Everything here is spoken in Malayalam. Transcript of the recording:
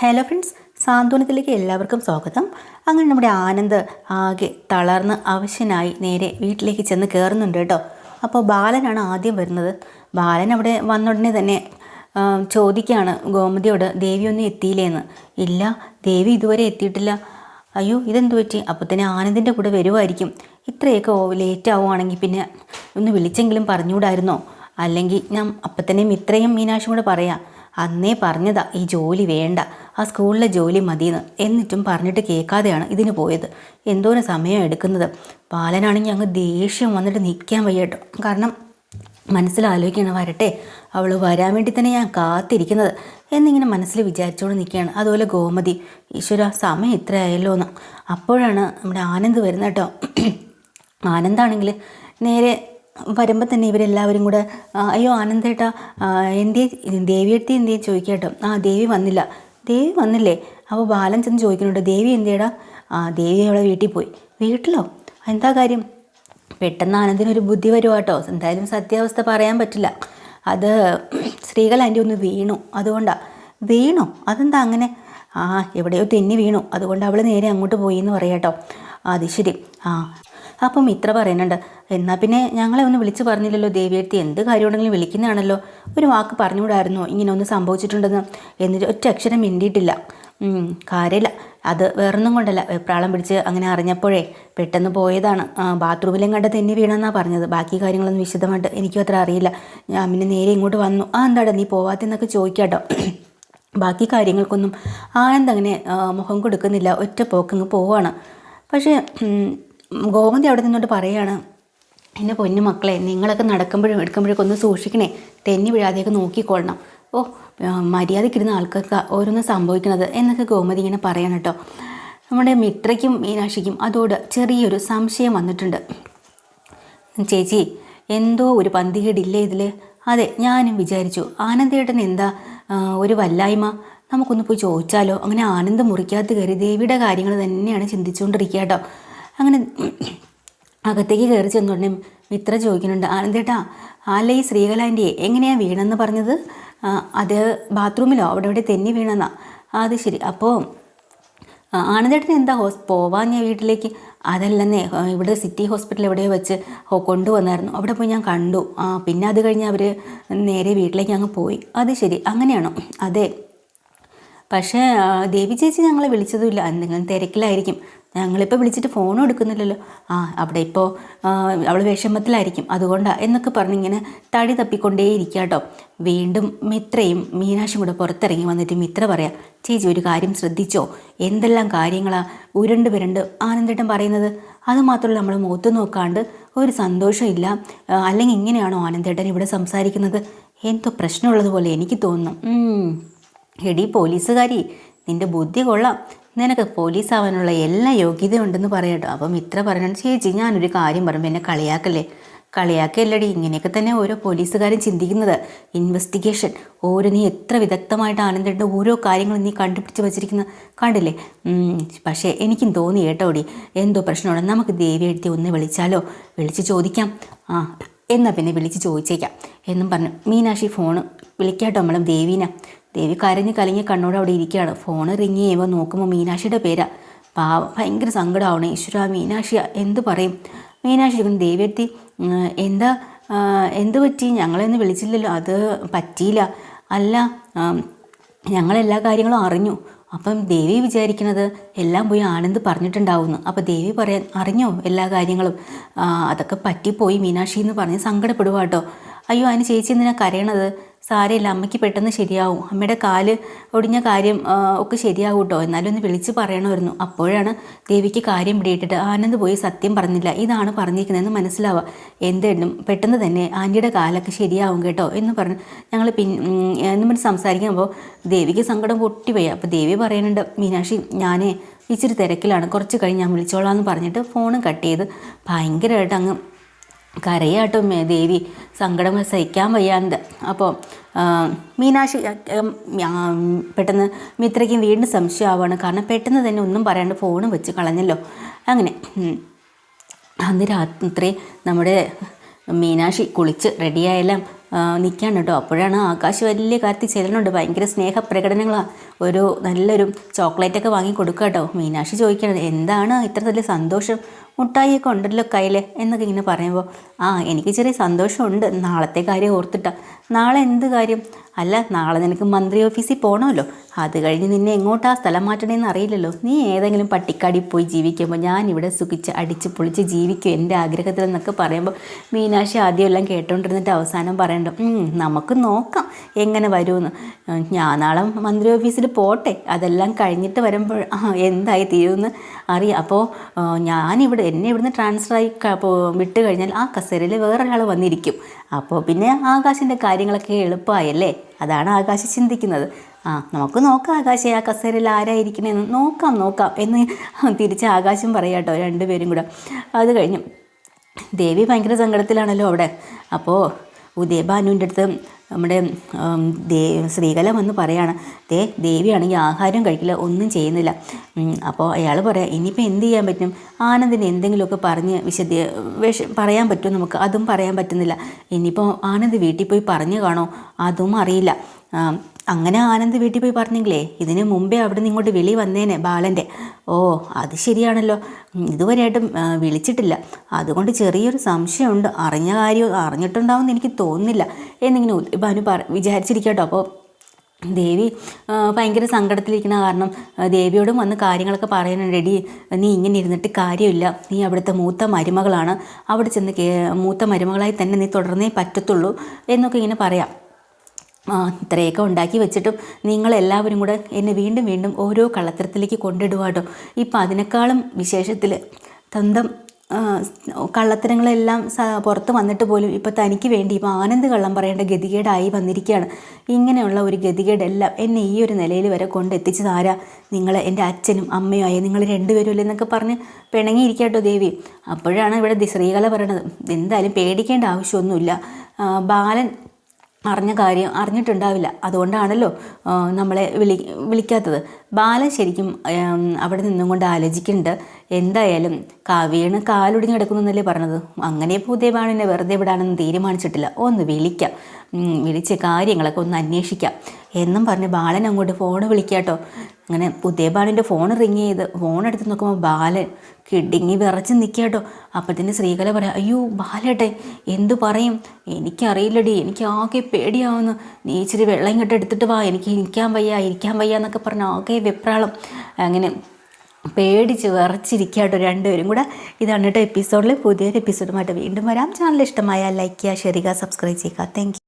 ഹലോ ഫ്രണ്ട്സ് സാന്ത്വനത്തിലേക്ക് എല്ലാവർക്കും സ്വാഗതം. അങ്ങനെ നമ്മുടെ ആനന്ദ് ആകെ തളർന്ന് അവശനായി നേരെ വീട്ടിലേക്ക് ചെന്ന് കയറുന്നുണ്ട് കേട്ടോ. അപ്പോൾ ബാലനാണ് ആദ്യം വരുന്നത്. ബാലൻ അവിടെ വന്നുടനെ തന്നെ ചോദിക്കുകയാണ് ഗോമതിയോട് ദേവി ഒന്നും എത്തിയില്ലേന്ന് ഇല്ല ദേവി ഇതുവരെ എത്തിയിട്ടില്ല. അയ്യോ ഇതെന്തു പറ്റി? അപ്പോൾ തന്നെ ആനന്ദിന്റെ കൂടെ വരുമായിരിക്കും ഇത്രയൊക്കെ ലേറ്റ് ആവുകയാണെങ്കിൽ പിന്നെ ഒന്ന് വിളിച്ചെങ്കിലും പറഞ്ഞുകൂടായിരുന്നോ? അല്ലെങ്കിൽ ഞാൻ അപ്പം തന്നെ ഇത്രയും മീനാക്ഷും കൂടെ പറയാം. അന്നേ പറഞ്ഞതാ ഈ ജോലി വേണ്ട ആ സ്കൂളിലെ ജോലി മതിയെന്ന്. എന്നിട്ടും പറഞ്ഞിട്ട് കേൾക്കാതെയാണ് ഇതിന് പോയത്. എന്തോരം സമയം എടുക്കുന്നത്. ബാലനാണെങ്കിൽ അങ്ങ് ദേഷ്യം വന്നിട്ട് നിൽക്കാൻ വയ്യട്ടോ. കാരണം മനസ്സിലാലോചിക്കണം വരട്ടെ അവൾ വരാൻ വേണ്ടി തന്നെ ഞാൻ കാത്തിരിക്കുന്നത്. എന്നിങ്ങനെ മനസ്സിൽ വിചാരിച്ചുകൊണ്ട് നിൽക്കുകയാണ്. അതുപോലെ ഗോമതി ഈശ്വര സമയം ഇത്ര ആയല്ലോ എന്ന്. അപ്പോഴാണ് നമ്മുടെ ആനന്ദ് വരുന്നത് കേട്ടോ. ആനന്ദാണെങ്കിൽ നേരെ വരുമ്പോൾ തന്നെ ഇവരെല്ലാവരും കൂടെ അയ്യോ ആനന്ദേട്ടാ എന്തേ ദേവിയെടുത്തി എന്തേ ചോദിക്കട്ടോ? കേട്ടോ ആ ദേവി വന്നില്ല. ദേവി വന്നില്ലേ? അപ്പോൾ ബാലൻ ചെന്ന് ചോദിക്കുന്നുണ്ട് ദേവി എന്തേടാ ആ ദേവി അവളെ വീട്ടിൽ പോയി. വീട്ടിലോ? എന്താ കാര്യം? പെട്ടെന്ന് ആനന്ദിനൊരു ബുദ്ധി വരുവാട്ടോ. എന്തായാലും സത്യാവസ്ഥ പറയാൻ പറ്റില്ല. അത് സ്ത്രീകൾ ആന്റി ഒന്ന് വീണു. അതുകൊണ്ടാ. വീണു? അതെന്താ അങ്ങനെ? ആ എവിടെയോ തെന്നി വീണു. അതുകൊണ്ട് അവൾ നേരെ അങ്ങോട്ട് പോയി എന്ന് പറയാം കേട്ടോ അത് ശരി. ആ അപ്പം ഇത്ര പറയുന്നുണ്ട്. എന്നാൽ പിന്നെ ഞങ്ങളെ ഒന്ന് വിളിച്ച് പറഞ്ഞില്ലല്ലോ ദേവിയെടുത്ത് എന്ത് കാര്യമുണ്ടെങ്കിലും വിളിക്കുന്നതാണല്ലോ. ഒരു വാക്ക് പറഞ്ഞുകൂടായിരുന്നോ? ഇങ്ങനെ ഒന്ന് സംഭവിച്ചിട്ടുണ്ടെന്ന്. എന്നിട്ട് ഒറ്റ അക്ഷരം മിണ്ടിയിട്ടില്ല. കാര്യമില്ല. അത് വേറൊന്നും കൊണ്ടല്ല. വെപ്രാളം പിടിച്ച് അങ്ങനെ അറിഞ്ഞപ്പോഴേ പെട്ടെന്ന് പോയതാണ്. ബാത്റൂമിലും കണ്ട തെന്നി വീണെന്നാണ് പറഞ്ഞത്. ബാക്കി കാര്യങ്ങളൊന്നും വിശദമായിട്ട് എനിക്കും അത്ര അറിയില്ല. ഞാൻ പിന്നെ നേരെ ഇങ്ങോട്ട് വന്നു. ആ എന്താടാ നീ പോവാത്തെന്നൊക്കെ ചോദിക്കാട്ടോ. ബാക്കി കാര്യങ്ങൾക്കൊന്നും ആനന്ദ് അങ്ങനെ മുഖം കൊടുക്കുന്നില്ല. ഒറ്റ പോക്കങ്ങ് പോവാണ്. പക്ഷേ ഗോമതി അവിടെ നിന്നോട്ട് പറയാണ് എന്റെ പൊന്നു മക്കളെ നിങ്ങളൊക്കെ നടക്കുമ്പോഴും എടുക്കുമ്പോഴൊക്കെ ഒന്ന് സൂക്ഷിക്കണേ തെന്നി വീഴാതെയൊക്കെ നോക്കിക്കൊള്ളണം. ഓ മര്യാദക്കിരുന്ന ആൾക്കാർക്ക് ഓരോന്ന് സംഭവിക്കുന്നത് എന്നൊക്കെ ഗോമതി ഇങ്ങനെ പറയണം കേട്ടോ. നമ്മുടെ മിത്രയ്ക്കും മീനാക്ഷിക്കും അതോട് ചെറിയൊരു സംശയം വന്നിട്ടുണ്ട്. ചേച്ചി എന്തോ ഒരു പന്തികേടില്ലേ ഇതിൽ അതെ ഞാനും വിചാരിച്ചു. ആനന്ദേട്ടൻ എന്താ? ഒരു വല്ലായ്മ? നമുക്കൊന്ന് പോയി ചോദിച്ചാലോ? അങ്ങനെ ആനന്ദം മുറിക്കാത്ത കയറി ദേവിയുടെ കാര്യങ്ങൾ തന്നെയാണ് ചിന്തിച്ചുകൊണ്ടിരിക്കുക കേട്ടോ. അങ്ങനെ അകത്തേക്ക് കയറി ചെന്നുടനെ മിത്ര ചോദിക്കുന്നുണ്ട് ആനന്ദേട്ടാ ആല ഈ ശ്രീകലാന്റെ എങ്ങനെയാണ് വീണെന്ന് പറഞ്ഞത്? അത് ബാത്റൂമിലോ? അവിടെ ഇവിടെ തെന്നി വീണെന്നാ. അത് ശരി. അപ്പോൾ ആനന്ദേട്ടൻ എന്താ ഹോസ് പോവാൻ ഞാൻ വീട്ടിലേക്ക്? അതല്ലെന്നേ ഇവിടെ സിറ്റി ഹോസ്പിറ്റൽ എവിടെയോ വെച്ച് കൊണ്ടുവന്നായിരുന്നു. അവിടെ പോയി ഞാൻ കണ്ടു. ആ പിന്നെ അത് കഴിഞ്ഞ് അവർ നേരെ വീട്ടിലേക്ക് അങ്ങ് പോയി. അത് ശരി. അങ്ങനെയാണോ? അതെ. പക്ഷേ ദേവി ചേച്ചി ഞങ്ങളെ വിളിച്ചതുമില്ല എന്തെങ്കിലും തിരക്കിലായിരിക്കും. ഞങ്ങളിപ്പോൾ വിളിച്ചിട്ട് ഫോണും എടുക്കുന്നില്ലല്ലോ. ആ അവിടെ ഇപ്പോൾ അവൾ വിഷമത്തിലായിരിക്കും. അതുകൊണ്ടാണ് എന്നൊക്കെ പറഞ്ഞിങ്ങനെ തടി തപ്പിക്കൊണ്ടേ ഇരിക്കുക കേട്ടോ വീണ്ടും മിത്രയും മീനാക്ഷും കൂടെ പുറത്തിറങ്ങി വന്നിട്ട് മിത്ര പറയാം ചേച്ചി ഒരു കാര്യം ശ്രദ്ധിച്ചോ? എന്തെല്ലാം കാര്യങ്ങളാണ് ഉരുണ്ട് വിരണ്ട് ആനന്ദേട്ടൻ പറയുന്നത്? അത് മാത്രമല്ല നമ്മൾ മുഖത്ത് നോക്കാണ്ട് ഒരു സന്തോഷമില്ല അല്ലെങ്കിൽ ഇങ്ങനെയാണോ ആനന്ദേട്ടൻ ഇവിടെ സംസാരിക്കുന്നത്? എന്തോ പ്രശ്നമുള്ളതുപോലെ എനിക്ക് തോന്നുന്നു. എടി പോലീസുകാരി നിന്റെ ബുദ്ധി കൊള്ളാം. നിനക്ക് പോലീസ് ആവാനുള്ള എല്ലാ യോഗ്യതയുണ്ടെന്ന് പറയട്ടോ അപ്പം ഇത്ര പറഞ്ഞു ചേച്ചി ഞാനൊരു കാര്യം പറയുമ്പോൾ എന്നെ കളിയാക്കല്ലേ? കളിയാക്കല്ലടി ഇങ്ങനെയൊക്കെ തന്നെ ഓരോ പോലീസുകാരും ചിന്തിക്കുന്നത്. ഇൻവെസ്റ്റിഗേഷൻ. ഓരോ നീ എത്ര വിദഗ്ധമായിട്ട് ആനന്ദിട്ട് ഓരോ കാര്യങ്ങളും നീ കണ്ടുപിടിച്ച് വച്ചിരിക്കുന്ന കണ്ടില്ലേ? പക്ഷേ എനിക്കും തോന്നി കേട്ടോടി. എന്തോ പ്രശ്നമാണ്. നമുക്ക് ദേവി എഴുതി ഒന്ന് വിളിച്ചാലോ? വിളിച്ച് ചോദിക്കാം. ആ എന്നാൽ പിന്നെ വിളിച്ച് ചോദിച്ചേക്കാം. എന്നും പറഞ്ഞു. മീനാക്ഷി ഫോണ് വിളിക്കാട്ടോ. നമ്മളും ദേവീനെ. ദേവി കരഞ്ഞ് കലങ്ങി കണ്ണോട് അവിടെ ഇരിക്കുകയാണ്. ഫോൺ റിങ് ചെയ്യുമ്പോൾ നോക്കുമ്പോൾ മീനാക്ഷിയുടെ പേരാ. പാവം ഭയങ്കര സങ്കടമാവണേ ഈശ്വര മീനാക്ഷിയ എന്ത് പറയും? മീനാക്ഷി ഇരിക്കുന്നു എത്തി എന്താ എന്ത് പറ്റി? ഞങ്ങളെന്ന് വിളിച്ചില്ലല്ലോ. അത് പറ്റിയില്ല. അല്ല ഞങ്ങളെല്ലാ കാര്യങ്ങളും അറിഞ്ഞു. അപ്പം ദേവി വിചാരിക്കുന്നത് എല്ലാം പോയി ആനന്ദ് പറഞ്ഞിട്ടുണ്ടാവുന്നു. അപ്പോൾ ദേവി പറയാൻ അറിഞ്ഞോ എല്ലാ കാര്യങ്ങളും? അതൊക്കെ പറ്റിപ്പോയി മീനാക്ഷി എന്ന് പറഞ്ഞ് സങ്കടപ്പെടുക കേട്ടോ അയ്യോ അതിന് ചേച്ചി എന്തിനാ കരയണത്? സാരമില്ല അമ്മയ്ക്ക് പെട്ടെന്ന് ശരിയാവും. അമ്മയുടെ കാൽ ഒടിഞ്ഞ കാര്യം ഒക്കെ ശരിയാവും കേട്ടോ എന്നാലും ഒന്ന് വിളിച്ച് പറയണമായിരുന്നു. അപ്പോഴാണ് ദേവിക്ക് കാര്യം പിടിയിട്ടിട്ട് ആനന്ദ് പോയി സത്യം പറഞ്ഞില്ല. ഇതാണ് പറഞ്ഞിരിക്കുന്നതെന്ന് മനസ്സിലാവുക. എന്തെങ്കിലും പെട്ടെന്ന് തന്നെ ആന്റിയുടെ കാലൊക്കെ ശരിയാവും കേട്ടോ എന്ന് പറഞ്ഞ്. ഞങ്ങൾ പിൻ എന്ന് സംസാരിക്കുമ്പോൾ ദേവിക്ക് സങ്കടം പൊട്ടിപ്പോയി. അപ്പോൾ ദേവി പറയുന്നുണ്ട് മീനാക്ഷി ഞാനേ ഇച്ചിരി തിരക്കിലാണ്. കുറച്ച് കഴിഞ്ഞ് ഞാൻ വിളിച്ചോളാം എന്ന് പറഞ്ഞിട്ട് ഫോണും കട്ട് ചെയ്ത് ഭയങ്കരമായിട്ട് അങ്ങ് കരയാട്ടോ ദേവി. സങ്കടം സഹിക്കാൻ വയ്യാണ്ട്. അപ്പോൾ മീനാക്ഷി പെട്ടെന്ന് മിത്രയ്ക്കും വീണ്ടും സംശയമാവാണ്. കാരണം പെട്ടെന്ന് തന്നെ ഒന്നും പറയാണ്ട് ഫോണും വെച്ച് കളഞ്ഞല്ലോ. അങ്ങനെ അന്ന് രാത്രി നമ്മുടെ മീനാക്ഷി കുളിച്ച് റെഡിയായെല്ലാം നിൽക്കാണ് കേട്ടോ. അപ്പോഴാണ് ആകാശ് വലിയ കാര്യത്തിൽ ചെല്ലണുണ്ട് ഭയങ്കര സ്നേഹപ്രകടനങ്ങളാണ് ഒരു നല്ലൊരു ചോക്ലേറ്റൊക്കെ വാങ്ങി കൊടുക്കുക കേട്ടോ മീനാക്ഷി ചോദിക്കണത് എന്താണ് ഇത്ര വലിയ സന്തോഷം? മുട്ടായിയൊക്കെ ഉണ്ടല്ലോ കയ്യിൽ എന്നൊക്കെ ഇങ്ങനെ പറയുമ്പോൾ ആ എനിക്ക് ചെറിയ സന്തോഷമുണ്ട്. നാളത്തെ കാര്യം ഓർത്തിട്ടാ. നാളെ എന്ത് കാര്യം? അല്ല നാളെ നിനക്ക് മന്ത്രി ഓഫീസിൽ പോകണമല്ലോ അത് കഴിഞ്ഞ് നിന്നെ എങ്ങോട്ടാ സ്ഥലം മാറ്റണേന്ന് അറിയില്ലല്ലോ. നീ ഏതെങ്കിലും പട്ടിക്കാടി പോയി ജീവിക്കുമ്പോൾ ഞാൻ ഇവിടെ സുഖിച്ച് അടിച്ച് പൊളിച്ച് ജീവിക്കും എന്റെ ആഗ്രഹത്തിൽ എന്നൊക്കെ പറയുമ്പോൾ മീനാക്ഷി ആദ്യം എല്ലാം കേട്ടോണ്ടിരുന്നിട്ട് അവസാനം പറയണ്ട? നമുക്ക് നോക്കാം എങ്ങനെ വരുമെന്ന്. ഞാൻ നാളെ മന്ത്രി ഓഫീസിൽ പോട്ടെ. അതെല്ലാം കഴിഞ്ഞിട്ട് വരുമ്പോൾ എന്തായി തീരുമെന്ന് അറിയാം. അപ്പോൾ ഞാനിവിടെ എന്നെ ഇവിടുന്ന് ട്രാൻസ്ഫർ ആയി വിട്ട് കഴിഞ്ഞാൽ ആ കസേരയിൽ വേറൊരാൾ വന്നിരിക്കും. അപ്പോൾ പിന്നെ ആകാശിന്റെ കാര്യങ്ങളൊക്കെ എളുപ്പമായല്ലേ അതാണ് ആകാശ് ചിന്തിക്കുന്നത്. ആ നമുക്ക് നോക്കാം ആകാശേ ആ കസേരയിൽ ആരായിരിക്കണേന്ന് നോക്കാം നോക്കാം എന്ന് തിരിച്ച് ആകാശം പറയാട്ടോ രണ്ടുപേരും കൂടെ. അത് കഴിഞ്ഞു. ദേവി ഭയങ്കര സങ്കടത്തിലാണല്ലോ അവിടെ. അപ്പോൾ ഉദയഭാനുവിന്റെ അടുത്ത് നമ്മുടെ ദേ ശ്രീകല വന്ന് പറയാണ് ദേ ദേവിയാണെങ്കിൽ ആഹാരം കഴിക്കില്ല ഒന്നും ചെയ്യുന്നില്ല. അപ്പോൾ അയാൾ പറയാം ഇനിയിപ്പോൾ എന്ത് ചെയ്യാൻ പറ്റും? ആനന്ദിന് എന്തെങ്കിലുമൊക്കെ പറഞ്ഞ് വിശദീ വിഷ പറയാൻ പറ്റുമോ നമുക്ക്? അതും പറയാൻ പറ്റുന്നില്ല. ഇനിയിപ്പോൾ ആനന്ദ് വീട്ടിൽ പോയി പറഞ്ഞു കാണോ? അതും അറിയില്ല. അങ്ങനെ ആനന്ദ് വീട്ടിൽ പോയി പറഞ്ഞെങ്കിലേ ഇതിന് മുമ്പേ അവിടെ നിന്ന് ഇങ്ങോട്ട് വിളി വന്നേനെ ബാലന്റെ. ഓ അത് ശരിയാണല്ലോ. ഇതുവരെ ഇതുവരെയായിട്ടും വിളിച്ചിട്ടില്ല. അതുകൊണ്ട് ചെറിയൊരു സംശയമുണ്ട്. അറിഞ്ഞ കാര്യം അറിഞ്ഞിട്ടുണ്ടാവുമെന്ന് എനിക്ക് തോന്നുന്നില്ല. എന്നിങ്ങനെ ഭാനു പറ വിചാരിച്ചിരിക്കട്ടോ. അപ്പോൾ ദേവി ഭയങ്കര സങ്കടത്തിലിരിക്കണ കാരണം ദേവിയോടും വന്ന് കാര്യങ്ങളൊക്കെ പറയാനുണ്ട്. റെഡി നീ ഇങ്ങനെ ഇരുന്നിട്ട് കാര്യമില്ല. നീ അവിടുത്തെ മൂത്ത മരുമകളാണ്. അവിടെ ചെന്ന് മൂത്ത മരുമകളായി തന്നെ നീ തുടർന്നേ പറ്റത്തുള്ളൂ എന്നൊക്കെ ഇങ്ങനെ പറയാം. ഇത്രയൊക്കെ ഉണ്ടാക്കി വെച്ചിട്ടും നിങ്ങളെല്ലാവരും കൂടെ എന്നെ വീണ്ടും വീണ്ടും ഓരോ കള്ളത്തരത്തിലേക്ക് കൊണ്ടിടുവാട്ടോ. ഇപ്പം അതിനേക്കാളും വിശേഷത്തിൽ തന്തം കള്ളത്തരങ്ങളെല്ലാം പുറത്ത് വന്നിട്ട് പോലും ഇപ്പം തനിക്ക് വേണ്ടി ഇപ്പം ആനന്ദ് കള്ളം പറയേണ്ട ഗതികേടായി വന്നിരിക്കുകയാണ്. ഇങ്ങനെയുള്ള ഒരു ഗതികേടെല്ലാം എന്നെ ഈ ഒരു നിലയിൽ വരെ കൊണ്ടെത്തിച്ച് താരാ നിങ്ങൾ എന്റെ അച്ഛനും അമ്മയും ആയ നിങ്ങൾ രണ്ടുപേരും അല്ലേ എന്നൊക്കെ പറഞ്ഞ് പിണങ്ങിയിരിക്കാട്ടോ ദേവി. അപ്പോഴാണ് ഇവിടെ ശ്രീകല പറയണത് എന്തായാലും പേടിക്കേണ്ട ആവശ്യമൊന്നുമില്ല. ബാലൻ അറിഞ്ഞ കാര്യം അറിഞ്ഞിട്ടുണ്ടാവില്ല. അതുകൊണ്ടാണല്ലോ നമ്മളെ വിളി വിളിക്കാത്തത്. ബാലൻ ശരിക്കും അവിടെ നിന്നും കൊണ്ട് ആലോചിക്കുന്നുണ്ട്. എന്തായാലും കാവ്യാണ് കാലൊടിഞ്ഞ് പറഞ്ഞത്? അങ്ങനെ ഭൂദേവാണിനെ വെറുതെ വിടാനൊന്നും തീരുമാനിച്ചിട്ടില്ല. ഒന്ന് വിളിക്കാം. വിളിച്ച് കാര്യങ്ങളൊക്കെ ഒന്ന് അന്വേഷിക്കാം. എന്നും പറഞ്ഞ് ബാലൻ അങ്ങോട്ട് ഫോൺ വിളിക്കാട്ടോ. അങ്ങനെ പുതിയ ബാലന്റെ ഫോൺ റിങ് ചെയ്ത് ഫോൺ എടുത്ത് നോക്കുമ്പോൾ ബാലൻ കിടുങ്ങി വിറച്ച് നിൽക്കാട്ടോ അപ്പത്തിന് സ്ത്രീകളെ പറയാം അയ്യോ ബാലേട്ടെ എന്തു പറയും? എനിക്കറിയില്ലടി എനിക്ക് ആകെ പേടിയാവുന്നു. നീ ഇച്ചിരി വെള്ളം ഇങ്ങോട്ട് എടുത്തിട്ട് വാ. എനിക്ക് ഇരിക്കാൻ വയ്യ ഇരിക്കാൻ വയ്യ എന്നൊക്കെ പറഞ്ഞ് ആകെ വെപ്രാളം. അങ്ങനെ പേടിച്ച് വിറച്ചിരിക്കാട്ടോ രണ്ടുപേരും കൂടെ. ഇതാണ് കേട്ടോ എപ്പിസോഡിൽ പുതിയൊരു എപ്പിസോഡുമായിട്ട് വീണ്ടും വരാം. ചാനൽ ഇഷ്ടമായ ലൈക്ക് ചെയ്യുക ഷെയർ ചെയ്യുക സബ്സ്ക്രൈബ് ചെയ്യുക. താങ്ക്